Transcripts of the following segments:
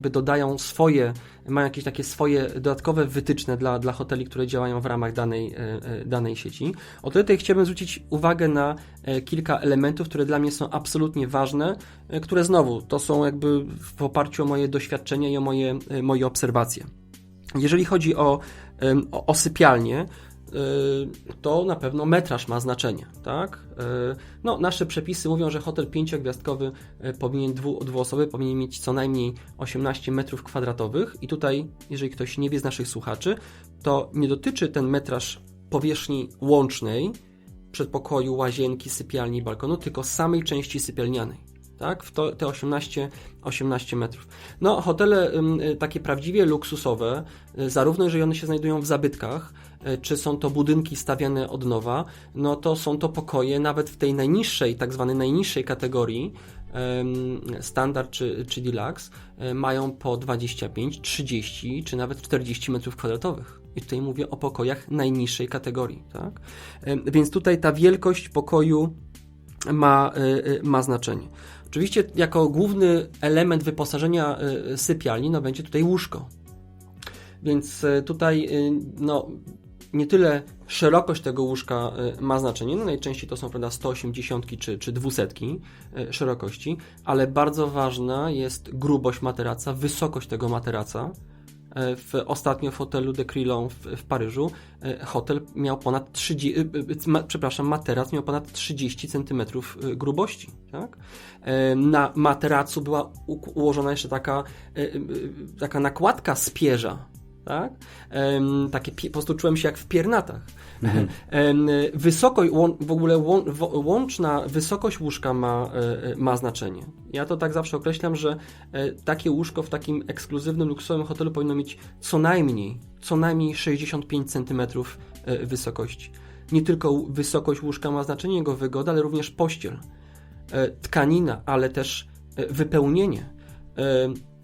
dodają swoje, mają jakieś takie swoje dodatkowe wytyczne dla, dla hoteli, które działają w ramach danej, e, e, danej sieci. O tutaj chciałbym zwrócić uwagę na e, kilka elementów, które dla mnie są absolutnie ważne, które znowu to są jakby w oparciu o moje doświadczenia i o moje, moje obserwacje. Jeżeli chodzi o, o, o sypialnię, Y, to na pewno metraż ma znaczenie, tak? Y, no, nasze przepisy mówią, że hotel pięciogwiazdkowy y, powinien, dwu, dwuosobowy powinien mieć co najmniej 18 metrów kwadratowych i tutaj, jeżeli ktoś nie wie z naszych słuchaczy, to nie dotyczy ten metraż powierzchni łącznej przedpokoju, łazienki, sypialni, balkonu, tylko samej części sypialnianej tak? W to, te 18, 18 metrów. No, hotele takie prawdziwie luksusowe, zarówno jeżeli one się znajdują w zabytkach, czy są to budynki stawiane od nowa, no to są to pokoje nawet w tej najniższej, tak zwanej najniższej kategorii, standard czy, czy deluxe, e, mają po 25, 30 czy nawet 40 metrów kwadratowych. I tutaj mówię o pokojach najniższej kategorii. Tak? E, więc tutaj ta wielkość pokoju ma, ma znaczenie. Oczywiście jako główny element wyposażenia sypialni no będzie tutaj łóżko. Więc tutaj no, nie tyle szerokość tego łóżka y, ma znaczenie, no najczęściej to są prawda, 180 czy, czy 200 y, szerokości, ale bardzo ważna jest grubość materaca, wysokość tego materaca. Y, w, ostatnio w hotelu de Crillon w, w Paryżu hotel miał ponad 30, ma, przepraszam, materac miał ponad 30 cm grubości. Tak? Na materacu była ułożona jeszcze taka, taka nakładka z pierza, tak? Um, takie po prostu czułem się jak w piernatach. Mhm. Wysokość, w ogóle łączna wysokość łóżka ma, e, ma znaczenie. Ja to tak zawsze określam, że e, takie łóżko w takim ekskluzywnym, luksusowym hotelu powinno mieć co najmniej, co najmniej 65 cm e, wysokości. Nie tylko wysokość łóżka ma znaczenie, jego wygoda, ale również pościel, tkanina, ale też wypełnienie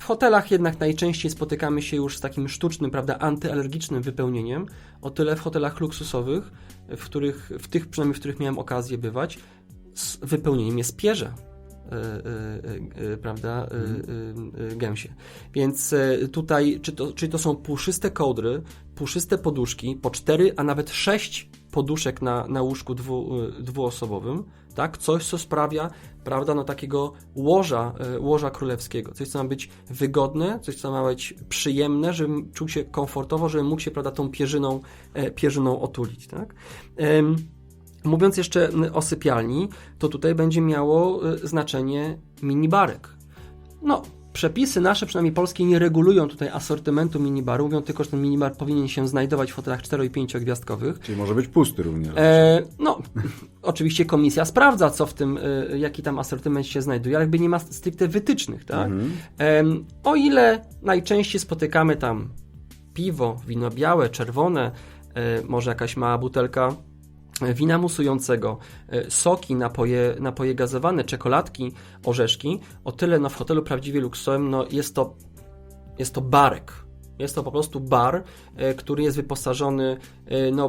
w hotelach jednak najczęściej spotykamy się już z takim sztucznym, prawda, antyalergicznym wypełnieniem. O tyle w hotelach luksusowych, w, których, w tych przynajmniej, w których miałem okazję bywać, z wypełnieniem jest pierze. Yy, yy, yy, prawda, gęsie. Więc tutaj, czy to, czy to są puszyste kołdry, puszyste poduszki, po cztery, a nawet sześć poduszek na, na łóżku dwu, dwuosobowym, tak? Coś, co sprawia, prawda, no takiego łoża, e, łoża królewskiego. Coś, co ma być wygodne, coś, co ma być przyjemne, żebym czuł się komfortowo, żebym mógł się, prawda, tą pierzyną, e, pierzyną otulić, tak? Mówiąc jeszcze o sypialni, to tutaj będzie miało e, znaczenie minibarek. No, Przepisy nasze, przynajmniej polskie, nie regulują tutaj asortymentu minibaru, mówią tylko, że ten minibar powinien się znajdować w hotelach 4 i 5 gwiazdkowych. Czyli może być pusty również. E, no, oczywiście komisja sprawdza, co w tym, e, jaki tam asortyment się znajduje, ale jakby nie ma stricte wytycznych, tak? Mhm. E, o ile najczęściej spotykamy tam piwo, wino białe, czerwone, e, może jakaś mała butelka wina musującego, e, soki, napoje, napoje gazowane, czekoladki, orzeszki, o tyle no, w hotelu prawdziwie luksowym no, jest, to, jest to barek. Jest to po prostu bar, e, który jest wyposażony, e, no,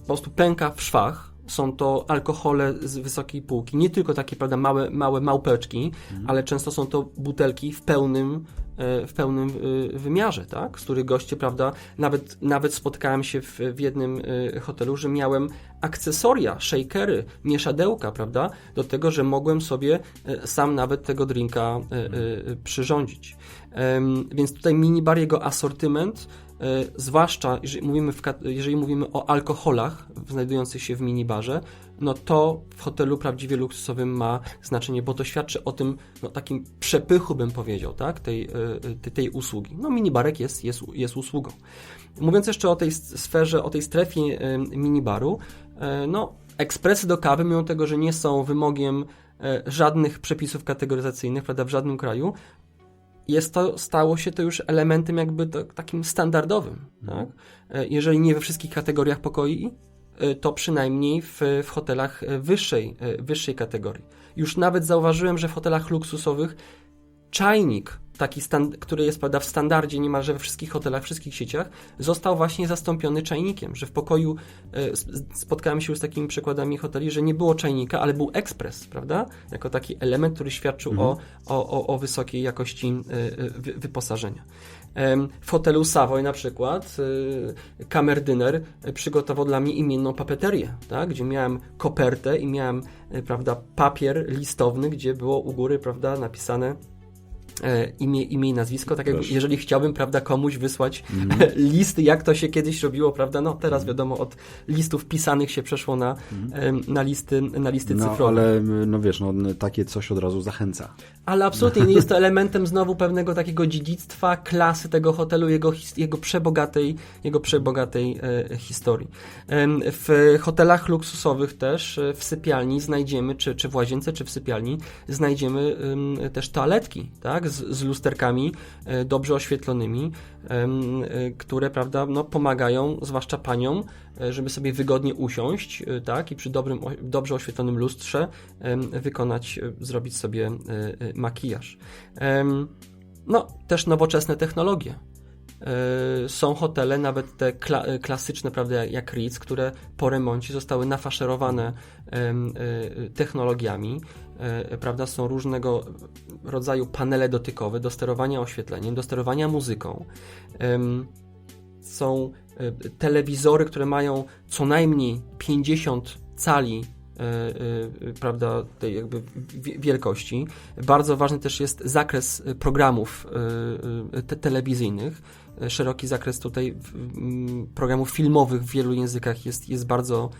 po prostu pęka w szwach. Są to alkohole z wysokiej półki, nie tylko takie prawda, małe, małe małpeczki, mhm. ale często są to butelki w pełnym w pełnym e, wymiarze, tak? z których goście, prawda, nawet, nawet spotkałem się w, w jednym e, hotelu, że miałem akcesoria, shakery, mieszadełka, prawda, do tego, że mogłem sobie sam nawet tego drinka przyrządzić. Więc tutaj minibar, jego asortyment, zwłaszcza jeżeli mówimy, w, jeżeli mówimy o alkoholach znajdujących się w minibarze, no to w hotelu prawdziwie luksusowym ma znaczenie, bo to świadczy o tym no, takim przepychu, bym powiedział, tak, tej, e, tej, tej usługi. No minibarek jest, jest, jest usługą. Mówiąc jeszcze o tej sferze, o tej strefie e, minibaru, e, no ekspresy do kawy, mimo tego, że nie są wymogiem żadnych przepisów kategoryzacyjnych, prawda, w żadnym kraju, jest to, stało się to już elementem jakby takim standardowym. Tak? Jeżeli nie we wszystkich kategoriach pokoi, Y, to przynajmniej w, w hotelach y, wyższej, wyższej kategorii. Już nawet zauważyłem, że w hotelach luksusowych czajnik taki, stan, który jest prawda, w standardzie niemalże we wszystkich hotelach, wszystkich sieciach, został właśnie zastąpiony czajnikiem, że w pokoju e, spotkałem się już z takimi przykładami hoteli, że nie było czajnika, ale był ekspres, prawda? Jako taki element, który świadczył mhm. o, o, o, wysokiej jakości e, wyposażenia. W hotelu Savoy na przykład kamerdyner przygotował dla mnie imienną papeterię, tak? gdzie miałem kopertę i miałem prawda, papier listowny, gdzie było u góry prawda, napisane E, imię, imię i nazwisko, tak jak jeżeli chciałbym, prawda, komuś wysłać mm. listy, jak to się kiedyś robiło, prawda, no teraz mm. wiadomo, od listów pisanych się przeszło na, mm. na listy, na listy no, cyfrowe. ale no wiesz, no takie coś od razu zachęca. Ale absolutnie nie jest to elementem znowu pewnego takiego dziedzictwa, klasy tego hotelu, jego, jego przebogatej, jego przebogatej e, historii. E, w hotelach luksusowych też, e, w sypialni znajdziemy, czy, czy w łazience, czy w sypialni, znajdziemy e, też toaletki, tak, z, z lusterkami e, dobrze oświetlonymi, e, które, prawda, no, pomagają, zwłaszcza paniom, e, żeby sobie wygodnie usiąść, tak, i przy dobrym, dobrze oświetlonym lustrze wykonać, zrobić sobie makijaż. No, też nowoczesne technologie. Są hotele, nawet te kla klasyczne, prawda, jak Ritz, które po remoncie zostały nafaszerowane technologiami. Prawda, są różnego rodzaju panele dotykowe do sterowania oświetleniem, do sterowania muzyką. Są telewizory, które mają co najmniej 50 cali E, e, prawda, tej jakby wielkości. Bardzo ważny też jest zakres programów e, te telewizyjnych. Szeroki zakres tutaj programów filmowych w wielu językach jest, jest, bardzo,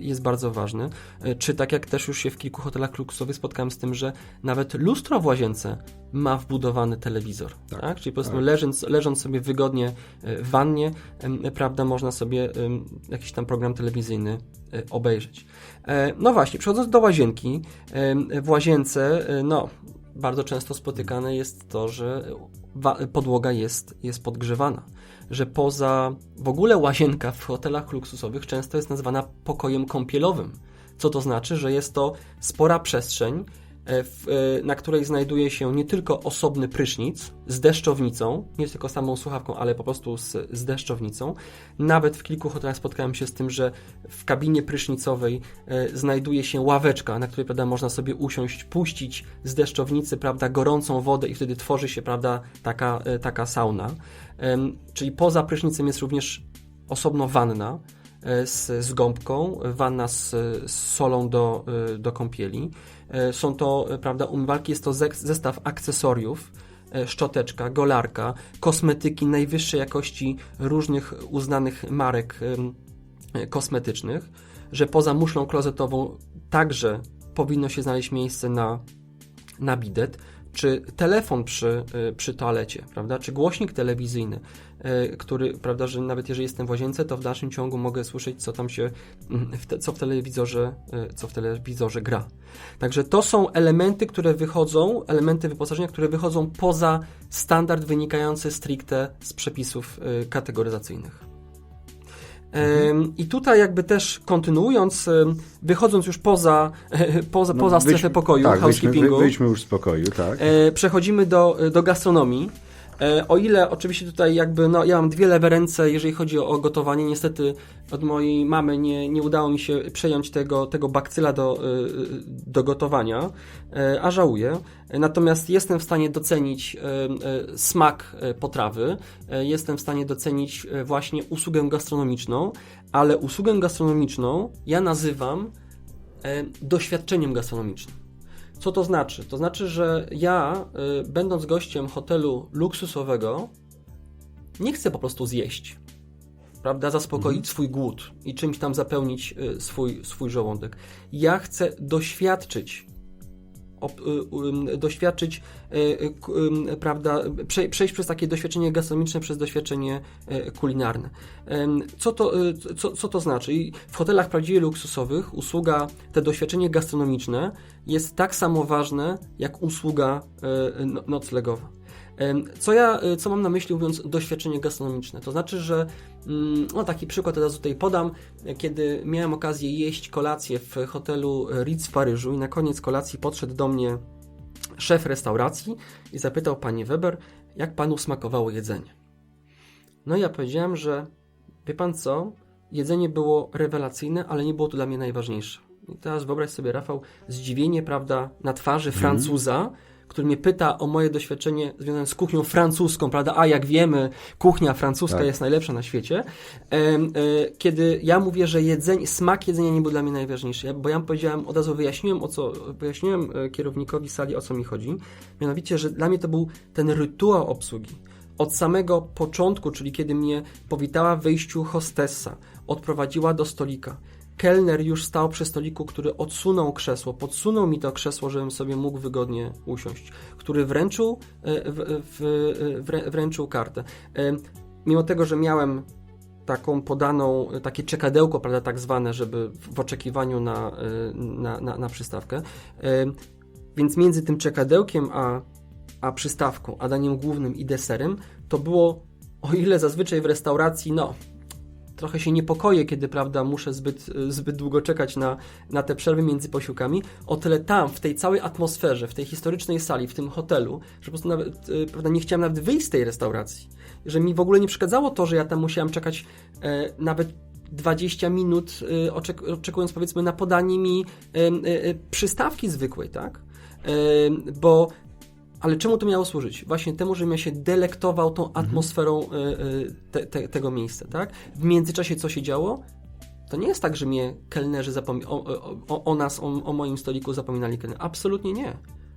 jest bardzo ważny. Czy tak jak też już się w kilku hotelach luksusowych spotkałem z tym, że nawet lustro w łazience ma wbudowany telewizor. Tak, tak? Czyli po prostu tak. leżąc, leżąc sobie wygodnie w wannie, prawda, można sobie jakiś tam program telewizyjny obejrzeć. E, no właśnie, przechodząc do łazienki, e, w łazience, e, no, bardzo często spotykane jest to, że podłoga jest, jest podgrzewana. Że poza w ogóle łazienka w hotelach luksusowych często jest nazywana pokojem kąpielowym. Co to znaczy, że jest to spora przestrzeń, w, e, na której znajduje się nie tylko osobny prysznic z deszczownicą, nie tylko samą słuchawką, ale po prostu z, z deszczownicą. Nawet w kilku hotelach spotkałem się z tym, że w kabinie prysznicowej e, znajduje się ławeczka, na której prawda, można sobie usiąść, puścić z deszczownicy prawda, gorącą wodę i wtedy tworzy się prawda, taka, taka sauna. Czyli poza prysznicem jest również osobno wanna z, z gąbką, wanna z, z solą do, do kąpieli. E, są to, e, prawda, umywalki, jest to zestaw akcesoriów, e, szczoteczka, golarka, kosmetyki najwyższej jakości różnych uznanych marek kosmetycznych, że poza muszlą klozetową także powinno się znaleźć miejsce na, na bidet, czy telefon przy, przy toalecie, prawda, czy głośnik telewizyjny, E, który, prawda, że nawet jeżeli jestem w łazience, to w dalszym ciągu mogę słyszeć, co tam się, mm, co w telewizorze, e, co w telewizorze gra. Także to są elementy, które wychodzą, elementy wyposażenia, które wychodzą poza standard wynikający stricte z przepisów kategoryzacyjnych. Mhm. I tutaj jakby też kontynuując, wychodząc już poza, poza, no, poza strefę pokoju, tak, housekeepingu. Wyjdźmy, już z pokoju, tak. Przechodzimy do, do gastronomii. E, o ile oczywiście tutaj jakby, no ja mam dwie lewe ręce, jeżeli chodzi o, gotowanie, niestety od mojej mamy nie, nie udało mi się przejąć tego, tego bakcyla do, e, do gotowania, e, a żałuję. Natomiast jestem w stanie docenić smak potrawy, jestem w stanie docenić właśnie usługę gastronomiczną, ale usługę gastronomiczną ja nazywam doświadczeniem gastronomicznym. Co to znaczy? To znaczy, że ja, y, będąc gościem hotelu luksusowego, nie chcę po prostu zjeść, prawda, zaspokoić mhm. swój głód i czymś tam zapełnić y, swój, swój żołądek. Ja chcę doświadczyć doświadczyć, y, y, prawda, przejść przez takie doświadczenie gastronomiczne, przez doświadczenie kulinarne. Co to, co, co to znaczy? W hotelach prawdziwie luksusowych usługa, te doświadczenie gastronomiczne jest tak samo ważne jak usługa no, noclegowa. Co ja, co mam na myśli mówiąc doświadczenie gastronomiczne? To znaczy, że mm, no taki przykład teraz tutaj podam, kiedy miałem okazję jeść kolację w hotelu Ritz w Paryżu i na koniec kolacji podszedł do mnie szef restauracji i zapytał pani Weber, jak panu smakowało jedzenie. No i ja powiedziałem, że wie pan co, jedzenie było rewelacyjne, ale nie było to dla mnie najważniejsze. I teraz wyobraź sobie, Rafał, zdziwienie, prawda, na twarzy Mhm. Francuza, który mnie pyta o moje doświadczenie związane z kuchnią francuską, prawda? A jak wiemy, kuchnia francuska Tak. jest najlepsza na świecie. Kiedy ja mówię, że jedzenie, smak jedzenia nie był dla mnie najważniejszy, bo ja powiedziałem, od razu wyjaśniłem, o co, wyjaśniłem e, kierownikowi sali, o co mi chodzi. Mianowicie, że dla mnie to był ten rytuał obsługi. Od samego początku, czyli kiedy mnie powitała w wejściu hostessa, odprowadziła do stolika. Kelner już stał przy stoliku, który odsunął krzesło, podsunął mi to krzesło, żebym sobie mógł wygodnie usiąść, który wręczył, e, w, w, wrę- wręczył kartę. E, Mimo tego, że miałem taką podaną, takie czekadełko, prawda, tak zwane, żeby w oczekiwaniu na, e, na, na, na przystawkę. Więc między tym czekadełkiem a, a przystawką, a daniem głównym i deserem, to było, o ile zazwyczaj w restauracji, no, trochę się niepokoję, kiedy, prawda, muszę zbyt, zbyt długo czekać na, na te przerwy między posiłkami, o tyle tam, w tej całej atmosferze, w tej historycznej sali, w tym hotelu, że po prostu nawet, e, prawda, nie chciałem nawet wyjść z tej restauracji. Że mi w ogóle nie przeszkadzało to, że ja tam musiałem czekać e, nawet 20 minut, e, oczek oczekując powiedzmy na podanie mi e, e, przystawki zwykłej, tak? E, bo ale czemu to miało służyć? Właśnie temu, żebym ja się delektował tą atmosferą y, y, te, te, tego miejsca, tak? W międzyczasie co się działo? To nie jest tak, że mnie kelnerzy zapomi- o, o, o nas, o, o moim stoliku zapominali kelnerzy. Absolutnie nie.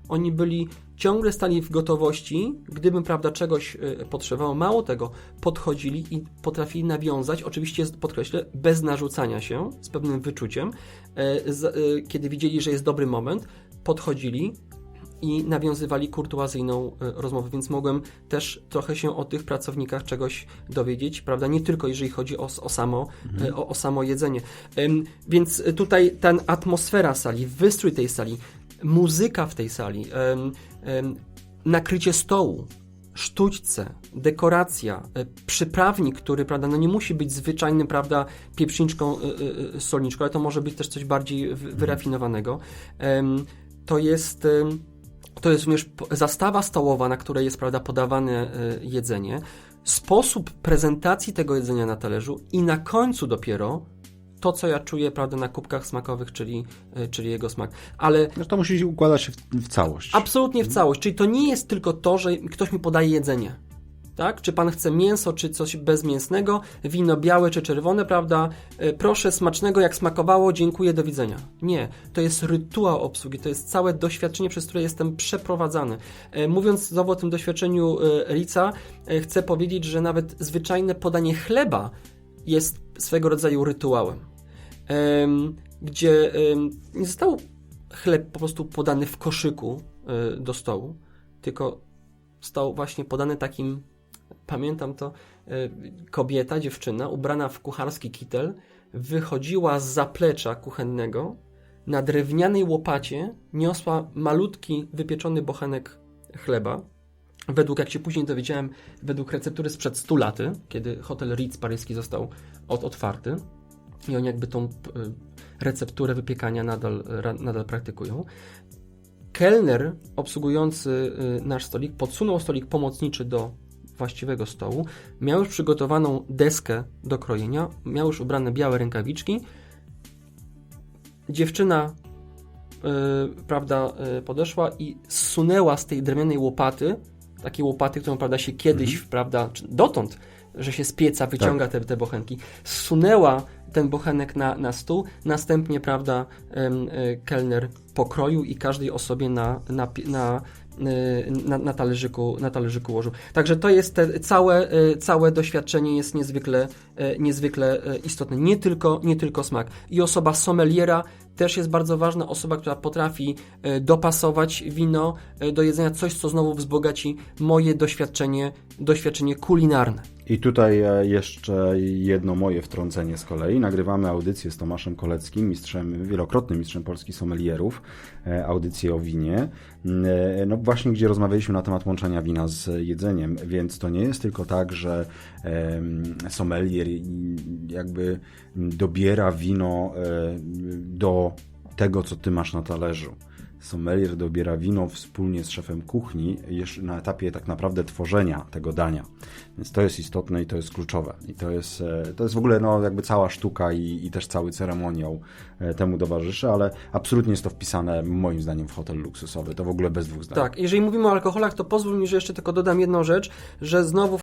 Oni byli, ciągle stali w gotowości, gdybym, prawda, czegoś y, potrzebował. Mało tego, podchodzili i potrafili nawiązać, oczywiście podkreślę, bez narzucania się, z pewnym wyczuciem. Kiedy widzieli, że jest dobry moment, podchodzili, i nawiązywali kurtuazyjną e, rozmowę, więc mogłem też trochę się o tych pracownikach czegoś dowiedzieć, prawda? Nie tylko jeżeli chodzi o, o, samo, e, o, o samo jedzenie. Więc tutaj ta atmosfera sali, wystrój tej sali, muzyka w tej sali, nakrycie stołu, sztućce, dekoracja, e, przyprawnik, który, prawda, no nie musi być zwyczajnym, prawda, pieprzniczką, e, e, e, solniczką, ale to może być też coś bardziej wy- wyrafinowanego. To jest... to jest również zastawa stołowa, na której jest prawda, podawane y, jedzenie, sposób prezentacji tego jedzenia na talerzu i na końcu dopiero to, co ja czuję prawda, na kubkach smakowych, czyli, y, czyli jego smak. Ale No to musi układać się w, w całość. absolutnie w całość. Czyli to nie jest tylko to, że ktoś mi podaje jedzenie. Tak? Czy pan chce mięso, czy coś bezmięsnego, wino białe czy czerwone, prawda? E, Proszę smacznego, jak smakowało, dziękuję, do widzenia. Nie, to jest rytuał obsługi, to jest całe doświadczenie, przez które jestem przeprowadzany. E, Mówiąc znowu o tym doświadczeniu Rica, e, chcę powiedzieć, że nawet zwyczajne podanie chleba jest swego rodzaju rytuałem. Em, Gdzie nie został chleb po prostu podany w koszyku do stołu, tylko stał właśnie podany takim, pamiętam to, e, kobieta, dziewczyna, ubrana w kucharski kitel, wychodziła z zaplecza kuchennego, na drewnianej łopacie niosła malutki, wypieczony bochenek chleba. Według, jak się później dowiedziałem, według receptury sprzed 100 laty, kiedy hotel Ritz paryski został od, otwarty i oni jakby tą y, recepturę wypiekania nadal, ra, nadal praktykują. Kelner obsługujący nasz stolik podsunął stolik pomocniczy do właściwego stołu, miał już przygotowaną deskę do krojenia, miał już ubrane białe rękawiczki. Dziewczyna y, prawda, y, podeszła i zsunęła z tej drewnianej łopaty, takiej łopaty, którą prawda, się kiedyś, prawda, czy dotąd, że się z pieca wyciąga te, te bochenki, zsunęła ten bochenek na, na stół, następnie, prawda, y, kelner pokroił i każdej osobie na, na, na, na, na, talerzyku, na talerzyku łożył. Także to jest te, całe, y, całe doświadczenie jest niezwykle, y, niezwykle y, istotne. Nie tylko, nie tylko smak. I osoba sommeliera też jest bardzo ważna, osoba, która potrafi y, dopasować wino y, do jedzenia, coś, co znowu wzbogaci moje doświadczenie, doświadczenie kulinarne. I tutaj e, jeszcze jedno moje wtrącenie z kolei. Nagrywamy audycję z Tomaszem Koleckim, mistrzem, wielokrotnym mistrzem Polski sommelierów, e, audycję o winie. E, No właśnie, gdzie rozmawialiśmy na temat łączenia wina z jedzeniem, więc to nie jest tylko tak, że sommelier jakby dobiera wino do tego, co ty masz na talerzu. Sommelier dobiera wino wspólnie z szefem kuchni, jeszcze na etapie tak naprawdę tworzenia tego dania. Więc to jest istotne i to jest kluczowe. I to jest, e, to jest w ogóle no, jakby cała sztuka i, i też cały ceremoniał e, temu towarzyszy, ale absolutnie jest to wpisane moim zdaniem w hotel luksusowy. To w ogóle bez dwóch zdań. Tak, jeżeli mówimy o alkoholach, to pozwól mi, że jeszcze tylko dodam jedną rzecz, że znowu